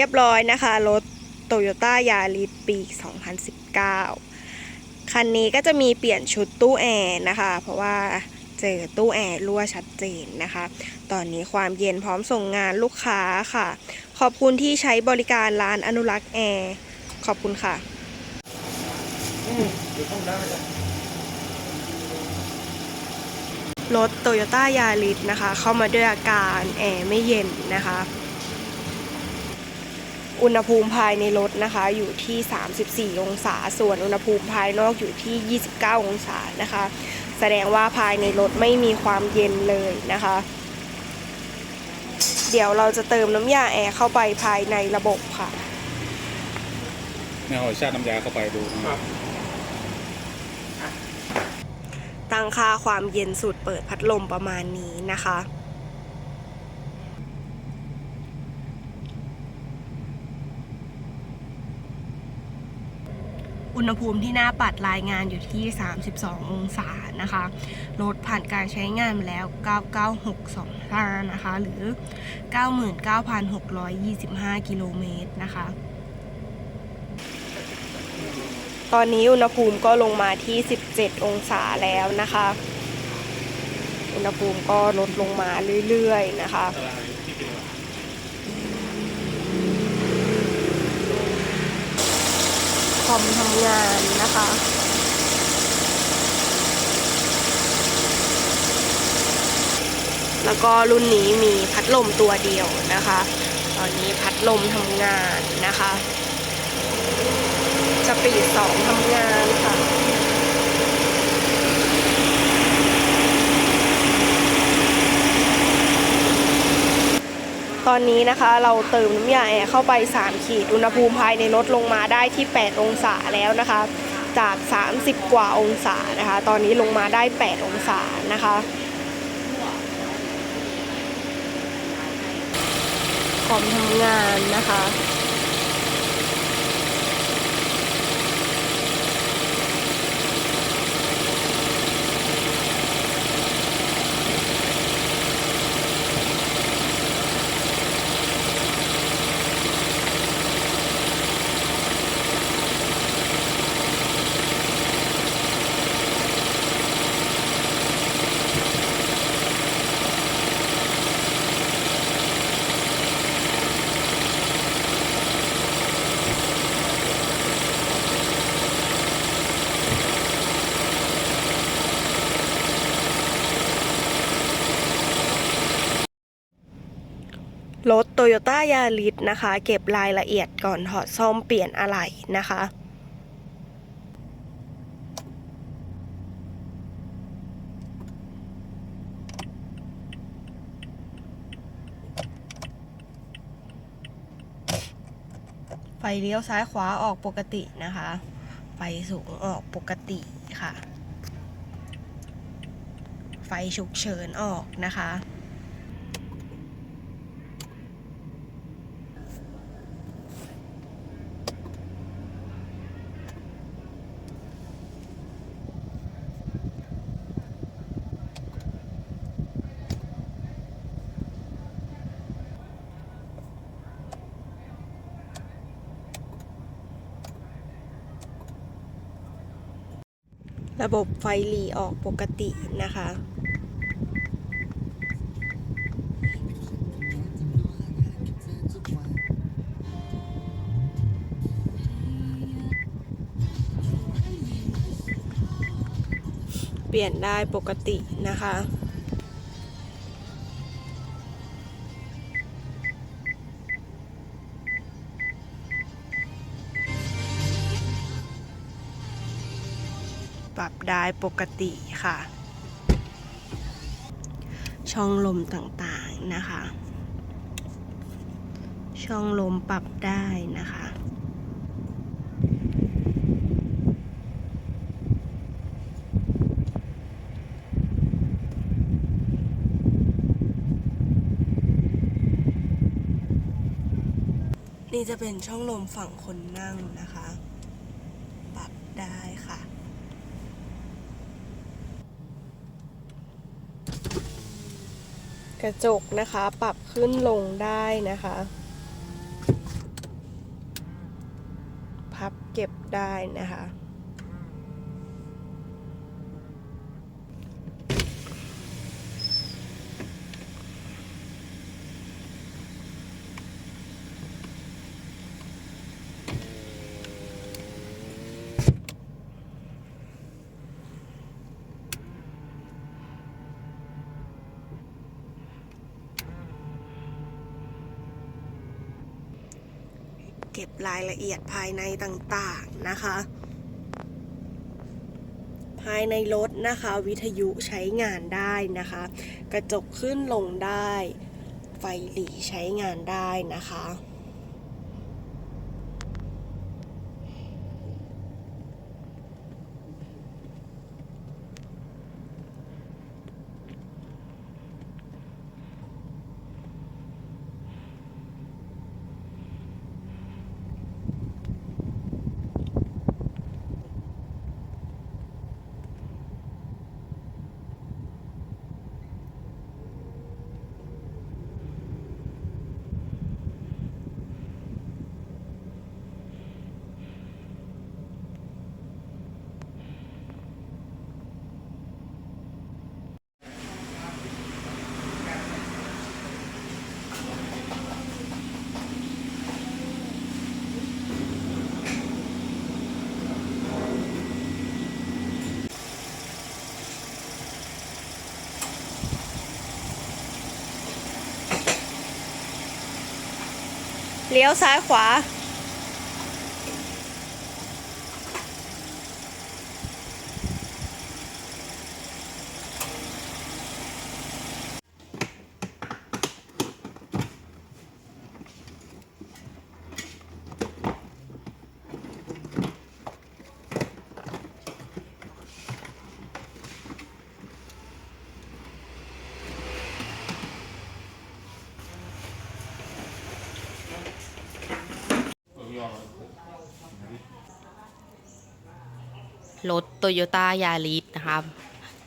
เรียบร้อยนะคะ รถ Toyota Yaris ปี 2019 คันนี้ก็จะมีเปลี่ยนชุดตู้แอร์นะคะ เพราะว่าเจอตู้แอร์รั่วชัดเจนนะคะ ตอนนี้ความเย็นพร้อมส่งงานลูกค้าค่ะ ขอบคุณที่ใช้บริการร้านอนุรักษ์แอร์ ขอบคุณค่ะรถ Toyota Yaris นะคะ เข้ามาด้วยอาการแอร์ไม่เย็นนะคะ อุณหภูมิภายในรถนะคะอยู่ที่ 34 องศา ส่วนอุณหภูมิภายนอกอยู่ที่ 29 องศานะคะ แสดงว่าภายในรถไม่มีความเย็นเลยนะคะ เดี๋ยวเราจะเติมน้ำยาแอร์เข้าไปภายในระบบค่ะแนวชาติน้ำยาเข้าไปดูนะครับตั้งค่าความเย็นสุดเปิดพัดลมประมาณนี้นะคะ อุณหภูมิที่หน้าปัดรายงานอยู่ที่ 32 องศานะคะรถผ่านการใช้งานมาแล้ว 99625นะคะ หรือ 99,625 กิโลเมตรนะคะ ตอนนี้อุณหภูมิก็ลงมาที่ 17 องศาแล้วนะคะ อุณหภูมิก็ลดลงมาเรื่อยๆนะคะ คอมทำงานนะคะแล้วก็รุ่นนี้มีพัดลมตัวเดียวนะคะ ตอนนี้พัดลมทำงานนะคะ สปีดสองทำงานค่ะ ตอนนี้นะคะเราเติมน้ำยาแอร์เข้าไป 3 ขีดอุณหภูมิภายในรถลงมาได้ที่ 8 องศาแล้วนะคะ จาก 30 กว่าองศานะคะ ตอนนี้ลงมาได้ 8 องศานะคะคอมทำงานนะคะ รถ Toyota Yaris นะคะ เก็บรายละเอียดก่อนถอดซ่อมเปลี่ยนอะไหล่นะคะไฟเลี้ยวซ้ายขวาออกปกตินะคะ ไฟสูงออกปกติค่ะ ไฟฉุกเฉินออกนะคะ ระบบไฟหลีออกปกตินะคะ เปลี่ยนได้ปกตินะคะ ปรับได้ปกติค่ะ ช่องลมต่างๆนะคะ ช่องลมปรับได้นะคะนี่จะเป็นช่องลมฝั่งคนนั่งนะคะ กระจกนะคะปรับขึ้นลงได้นะคะ พับเก็บได้นะคะ ละเอียดภายในต่างๆนะคะ ภายในรถนะคะ วิทยุใช้งานได้นะคะ กระจกขึ้นลงได้ ไฟหลีใช้งานได้นะคะ เลี้ยวซ้ายขวา รถ Toyota Yaris นะครับ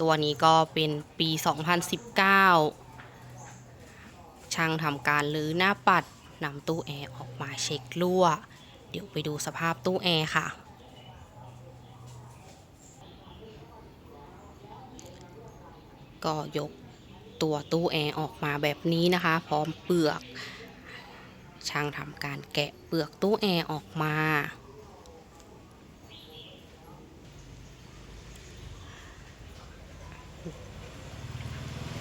ตัวนี้ก็เป็นปี 2019 ช่างทำการรื้อหน้าปัดนำตู้แอร์ออกมาเช็ครั่ว เดี๋ยวไปดูสภาพตู้แอร์ค่ะ ก็ยกตัวตู้แอร์ออกมาแบบนี้นะคะ พร้อมเปลือก ช่างทำการแกะเปลือกตู้แอร์ออกมา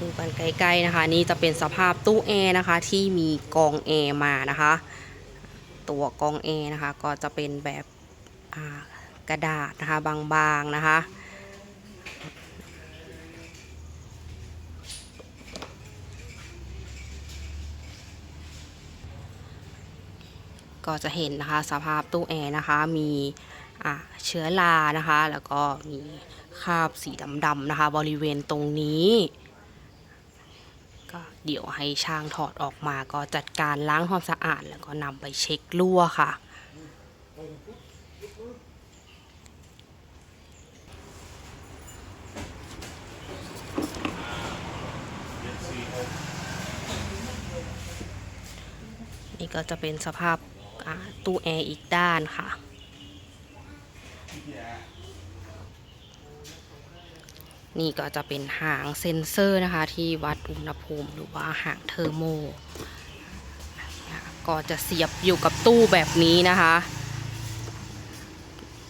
ดูกันใกล้ๆนะคะ นี่จะเป็นสภาพตู้แอร์นะคะ ที่มีกองแอร์มานะคะ ตัวกองแอร์นะคะ ก็จะเป็นแบบกระดาษนะคะบางๆนะคะก็จะเห็นนะคะสภาพตู้แอร์นะคะมีเชื้อรานะคะ แล้วก็มีคราบสีดำๆนะคะ บริเวณตรงนี้ เดี๋ยวให้ช่างถอดออกมาก็จัดการล้างความสะอาด แล้วก็นำไปเช็ครั่วค่ะ นี่ก็จะเป็นสภาพตู้แอร์อีกด้านค่ะ นี่ก็จะเป็นหางเซ็นเซอร์นะคะ ที่วัดอุณหภูมิหรือว่าหางเทอร์โม ก็จะเสียบอยู่กับตู้แบบนี้นะคะ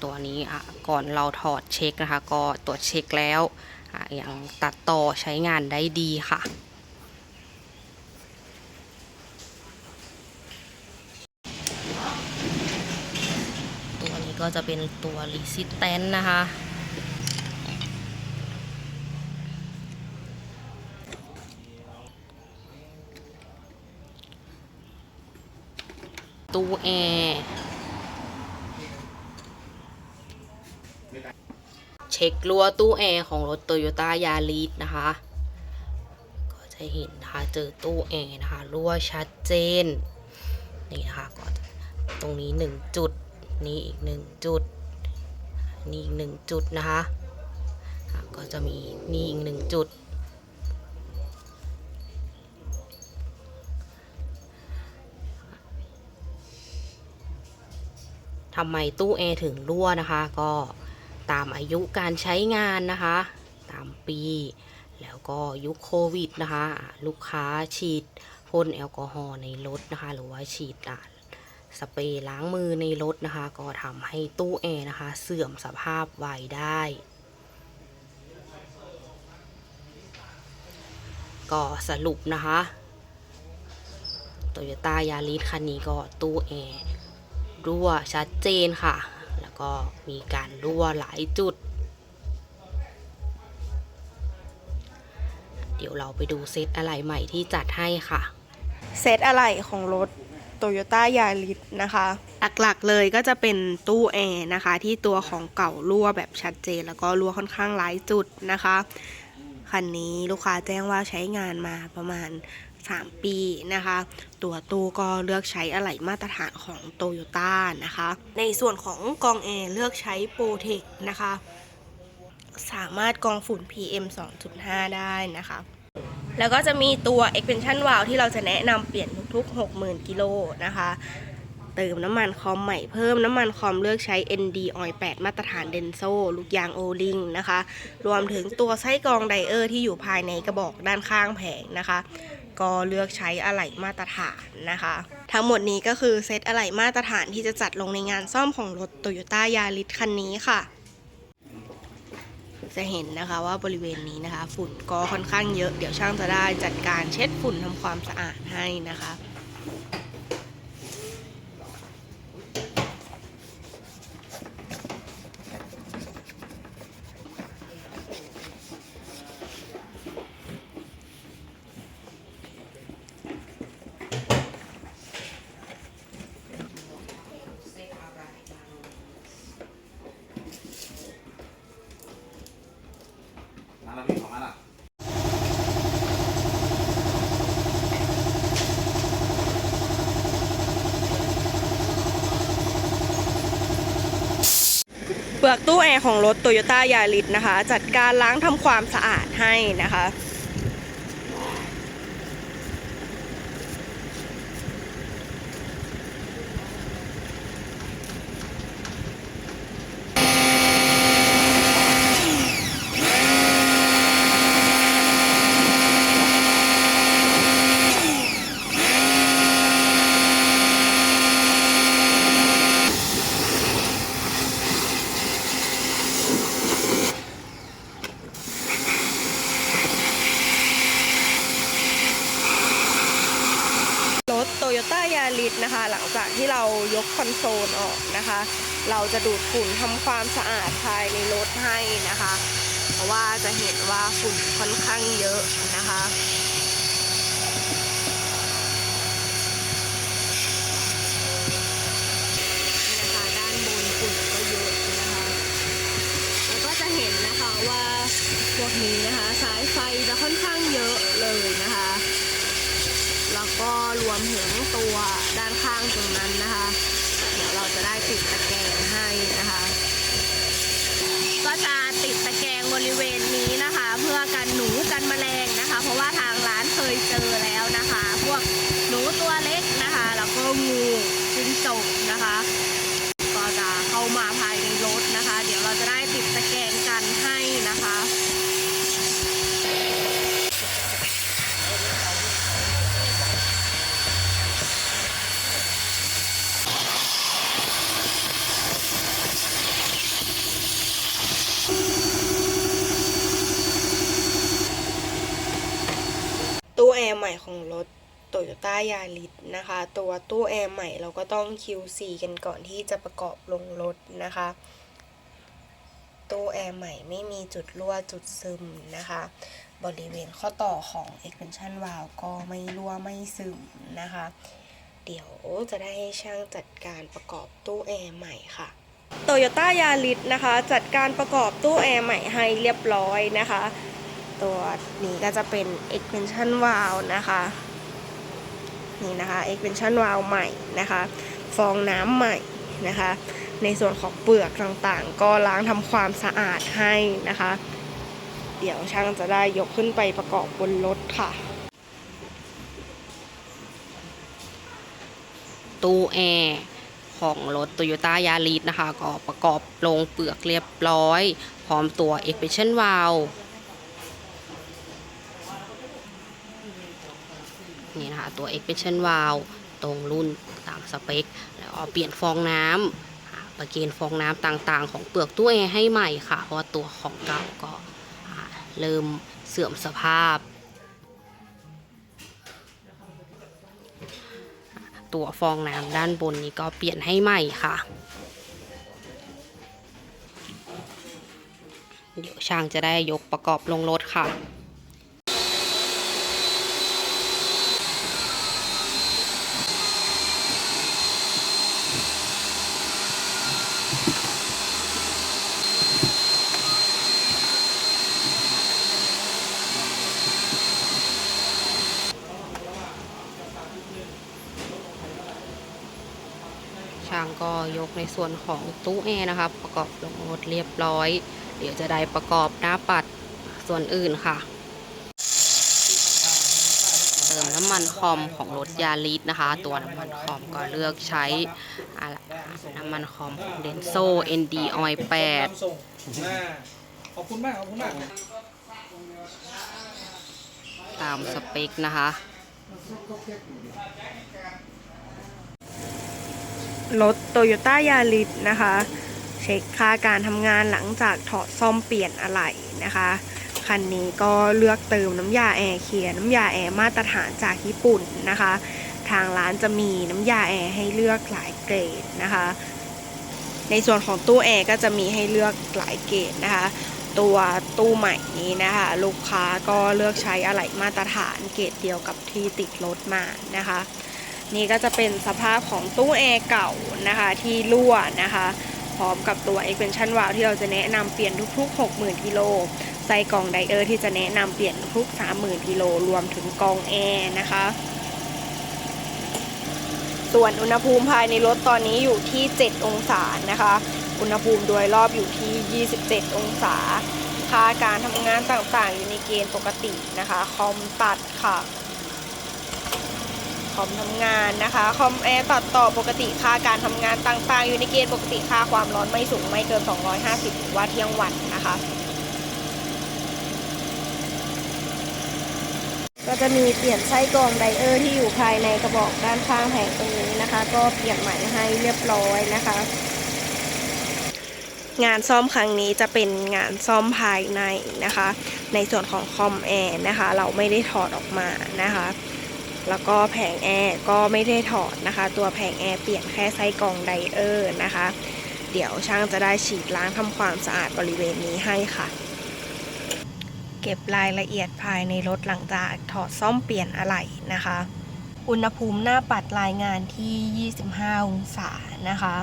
ตัวนี้อะก่อนเราถอดเช็คนะคะ ก็ตรวจเช็คแล้วอะยังตัดต่อใช้งานได้ดีค่ะตัวนี้ก็จะเป็นตัวรีสิสแตนนะคะ ตู้แอร์เช็ครั้วตู้แอร์ของรถ Toyota Yaris นะคะ ก็จะเห็นนะคะเจอตู้แอร์นะคะรั่วชัดเจน นี่นะคะก็ตรงนี้หนึ่งจุด นี่อีกหนึ่งจุด นี่อีกหนึ่งจุดนะคะอะก็จะมีนี่อีกหนึ่งจุด ทำไมตู้แอร์ถึงรั่วนะคะ ก็ตามอายุการใช้งานนะคะ ตามปี แล้วก็ยุคโควิดนะคะ ลูกค้าฉีดพ่นแอลกอฮอล์ในรถนะคะ หรือว่าฉีดสเปรย์ล้างมือในรถนะคะ ก็ทำให้ตู้แอร์นะคะ เสื่อมสภาพไวได้ก็สรุปนะคะ โตโยต้ายาริสคันนี้ก็ตู้แอร์ รั่วชัดเจนค่ะ แล้วก็มีการรั่วหลายจุด เดี๋ยวเราไปดูเซตอะไรใหม่ที่จัดให้ค่ะ เซตอะไรของรถ Toyota Yaris นะคะ หลักๆเลยก็จะเป็นตู้แอร์นะคะ ที่ตัวของเก่ารั่วแบบชัดเจน แล้วก็รั่วค่อนข้างหลายจุดนะคะ คันนี้ลูกค้าแจ้งว่าใช้งานมาประมาณ 3 ปีนะคะ ตัวตู้ก็เลือกใช้อะไหล่มาตรฐานของ t o y ยต้านะคะ ในส่วนของกรองแอร์เลือกใช้โปรเทคนะคะ สามารถกรองฝุ่น PM 2.5 ได้นะคะ แล้วก็จะมีตัว expansion valve ที่เราจะแนะนำเปลี่ยนทุกๆ 60,000 กิโลนะคะ เติมน้ำมันคอมใหม่เพิ่มน้ำมันคอมเลือกใช้ ND Oil 8 มาตรฐานเดนโซลูกยางโอลิงนะคะ รวมถึงตัวไส้กรองไดเออร์ที่อยู่ภายในกระบอกด้านข้างแผงนะคะ ก็เลือกใช้อะไหล่มาตรฐานนะคะ ทั้งหมดนี้ก็คือเซตอะไหล่มาตรฐานที่จะจัดลงในงานซ่อมของรถ Toyota Yaris คันนี้ค่ะ จะเห็นนะคะว่าบริเวณนี้นะคะ ฝุ่นก็ค่อนข้างเยอะ เดี๋ยวช่างจะได้จัดการเช็ดฝุ่นทำความสะอาดให้นะคะ มาแล้วพี่ของมาแล้ว เป ลือกตู้แอร์ของรถโตโยต้ายาริสนะคะ จัดการล้างทำความสะอาดให้นะคะ รถ Toyota Yaris นะคะ หลังจากที่เรายกคอ นโซลออกนะคะ เราจะดูดฝุ่นทำความสะอาดภายในรถให้นะคะ เพราะว่าจะเห็นว่าฝุ่นค่อนข้างเยอะนะคะนี่นะคะด้านบนฝุ่นก็เยอะนะคะแล้วก็จะเห็นนะคะว่าพวกนี้นะคะสายไฟจะค่อนข้างเยอะเลยนะคะ แล้วก็รวมถึงตัวด้านข้างตรงนั้นนะคะ จะได้ติดตะแกรงให้นะคะ ก็จะติดตะแกรงบริเวณนี้นะคะ เพื่อกันหนูกันแมลงนะคะ เพราะว่าทางร้านเคยเจอแล้วนะคะ พวกหนูตัวเล็กนะคะ แล้วก็งูจิ้งจกนะคะ ก็จะเข้ามาภายในรถนะคะ เดี๋ยวเราจะได้ติดตะแกรงกันให้นะคะ ตู้แอ ร์ใหม่ของรถ Toyota Yaris นะคะ ตัวตู้แอร์ใหม่เราก็ต้อง QC กันก่อนที่จะประกอบลงรถนะคะ ตู้แอร์ใหม่ไม่มีจุดรั่วจุดซึมนะคะ บริเวณข้อต่อของ expansion valve ก็ไม่รั่วไม่ซึมนะคะ เดี๋ยวจะได้ให้ช่างจัดการประกอบตู้แอร์ใหม่ค่ะ Toyota Yaris นะคะ จัดการประกอบตู้แอร์ใหม่ให้เรียบร้อยนะคะ ตัวนี้ก็จะเป็น expansion valve นะคะ นี่นะคะ expansion valve ใหม่นะคะ ฟองน้ำใหม่นะคะ ในส่วนของเปลือกต่างๆ ก็ล้างทำความสะอาดให้นะคะ เดี๋ยวช่างจะได้ยกขึ้นไปประกอบบนรถค่ะตู้แอร์ของรถ Toyota Yaris นะคะ ก็ประกอบลงเปลือกเรียบร้อย พร้อมตัว Expansion Valve นี่นะคะตัว Expansion Valve ตรงรุ่นตามสเปค แล้วเปลี่ยนฟองน้ำประเกณฑ์ฟองน้ำต่างๆ ของเปลือกตู้แอร์ให้ใหม่ค่ะ เพราะว่าตัวของเก่าก็าเริ่มเสื่อมสภาพ ตัวฟองน้ำด้านบนนี้ก็เปลี่ยนให้ใหม่ค่ะเดี๋ยวช่างจะได้ยกประกอบลงรถค่ะ ช่างก็ ยกในส่วนของตู้แอร์นะคะ ประกอบลงรถเรียบร้อย เดี๋ยวจะได้ประกอบหน้าปัดส่วนอื่นค่ะ เติมน้ำมันคอมของรถยาริสนะคะ ตัวน้ำมันคอมก็เลือกใช้อะไรน้ำมันคอมของเดนโซ ND Oil 8ส่งอ่าขอบคุณมากขอบคุณมากตามสเปคนะคะ รถโตโยต้ายาริสนะคะ เช็คค่าการทำงานหลังจากถอดซ่อมเปลี่ยนอะไหล่นะคะคันนี้ก็เลือกเติมน้ำยาแอร์เคลียร์น้ำยาแอร์มาตรฐานจากญี่ปุ่นนะคะ ทางร้านจะมีน้ำยาแอร์ให้เลือกหลายเกรดนะคะ ในส่วนของตู้แอร์ก็จะมีให้เลือกหลายเกรดนะคะ ตัวตู้ใหม่นี้นะคะ ลูกค้าก็เลือกใช้อะไหล่มาตรฐานเกรดเดียวกับที่ติดรถมานะคะ นี่ก็จะเป็นสภาพของตู้แอร์เก่านะคะที่รั่วนะคะพร้อมกับตัว expansion valve ที่เราจะแนะนำเปลี่ยนทุก ๆ 60,000กิโลไส้กล่องไดเออร์ที่จะแนะนำเปลี่ยนทุก 30,000กิโลรวมถึงกองแอร์นะคะ ส่วนอุณหภูมิภายในรถตอนนี้อยู่ที่ 7 องศานะคะ อุณหภูมิโดยรอบอยู่ที่ 27 องศาค่าการทำงานต่างๆ อยู่ในเกณฑ์ปกตินะคะ คอมตัดค่ะ คอมทำงานนะคะ คอมแอร์ตัดต่อปกติค่าการทำงานต่างๆ อยู่ในเกณฑ์ปกติค่าความร้อนไม่สูงไม่เกิน 250 วัตต์เที่ยงวันนะคะ ก็จะมีเปลี่ยนไส้กรองไดเออร์ที่อยู่ภายในกระบอกด้านข้างแผงตรงนี้นะคะ ก็เปลี่ยนใหม่ให้เรียบร้อยนะคะ งานซ่อมครั้งนี้จะเป็นงานซ่อมภายในนะคะ ในส่วนของคอมแอร์นะคะ เราไม่ได้ถอดออกมานะคะ แล้วก็แผงแอร์ก็ไม่ได้ถอดนะคะ ตัวแผงแอร์เปลี่ยนแค่ไส้กรองไดเออร์นะคะ เดี๋ยวช่างจะได้ฉีดล้างทำความสะอาดบริเวณนี้ให้ค่ะ เก็บรายละเอียดภายในรถหลังจากถอดซ่อมเปลี่ยนอะไหล่นะคะ อุณหภูมิหน้าปัดรายงานที่ 25 องศานะคะ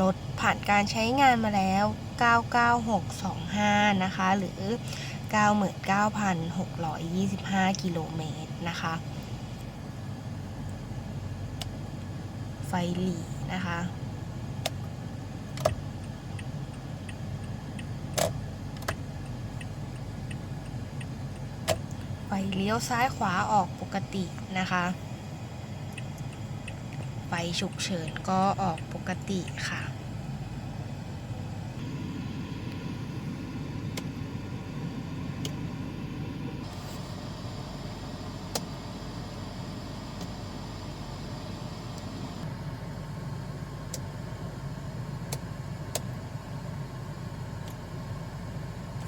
รถผ่านการใช้งานมาแล้ว 99625 นะคะ หรือ 99,625 กิโลเมตรนะคะ ไฟหลีนะคะ ไฟเลี้ยวซ้ายขวาออกปกตินะคะ ไฟฉุกเฉินก็ออกปกติค่ะ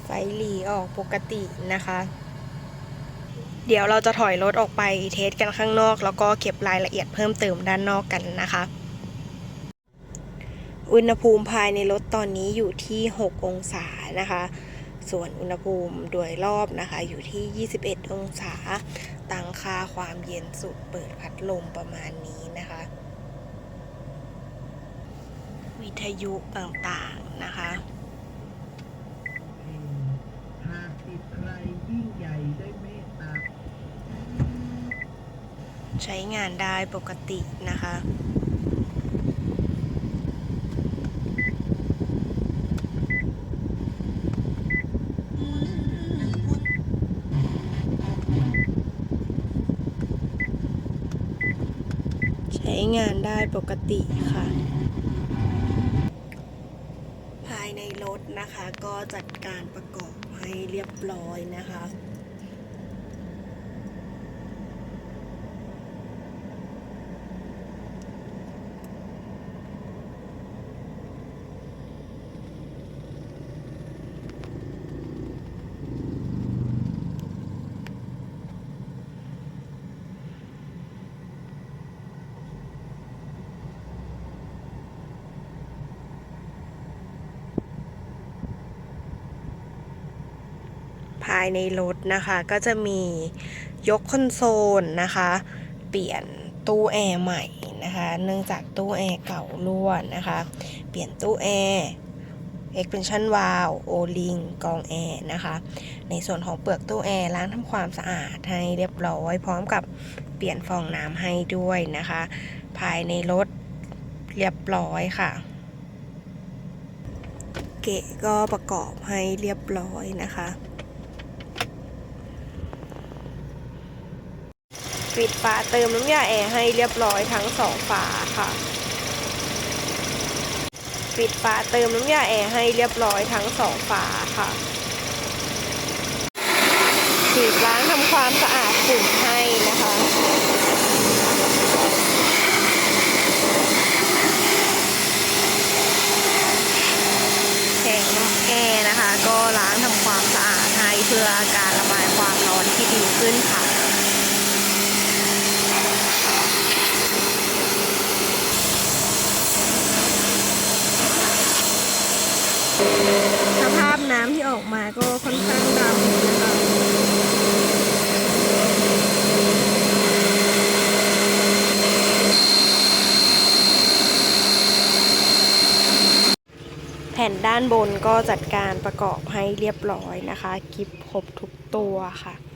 ไฟหลีออกปกตินะคะ เดี๋ยวเราจะถอยรถออกไปเทสกันข้างนอก แล้วก็เก็บรายละเอียดเพิ่มเติมด้านนอกกันนะคะ อุณหภูมิภายในรถตอนนี้อยู่ที่ 6 องศานะคะ ส่วนอุณหภูมิโดยรอบนะคะ อยู่ที่ 21 องศา ตั้งค่าความเย็นสุดเปิดพัดลมประมาณนี้นะคะ วิทยุต่างๆนะคะ ใช้งานได้ปกตินะคะใช้งานได้ปกติค่ะ ภายในรถนะคะก็จัดการประกอบให้เรียบร้อยนะคะายในรถนะคะ ก็จะมียกคอนโซลนะคะ เปลี่ยนตู้แอร์ใหม่นะคะ เนื่องจากตู้แอร์เก่ารั่วนะคะ เปลี่ยนตู้แอร์ expansion valve o-ring กองแอร์นะคะ ในส่วนของเปลือกตู้แอร์ล้างทำความสะอาดให้เรียบร้อย พร้อมกับเปลี่ยนฟองน้ำให้ด้วยนะคะ ภายในรถเรียบร้อยค่ะ เกะก็ประกอบให้เรียบร้อยนะคะ ปิดฝาเติมน้ำยาแอร์ให้เรียบร้อยทั้งสองฝาค่ะ ปิดฝาเติมน้ำยาแอร์ให้เรียบร้อยทั้งสองฝาค่ะฉีดล้างทำความสะอาดฝุ่นให้นะคะแผงแอร์นะคะ ก็ล้างทำความสะอาดให้เพื่อการระบายความร้อนที่ดีขึ้นค่ะ สภาพน้ำที่ ออกมาก็ค่อนข้างดำนะคะแผ่นด้านบนก็จัดการประกอบให้เรียบร้อยนะคะกิบครบทุกตัวค่ะ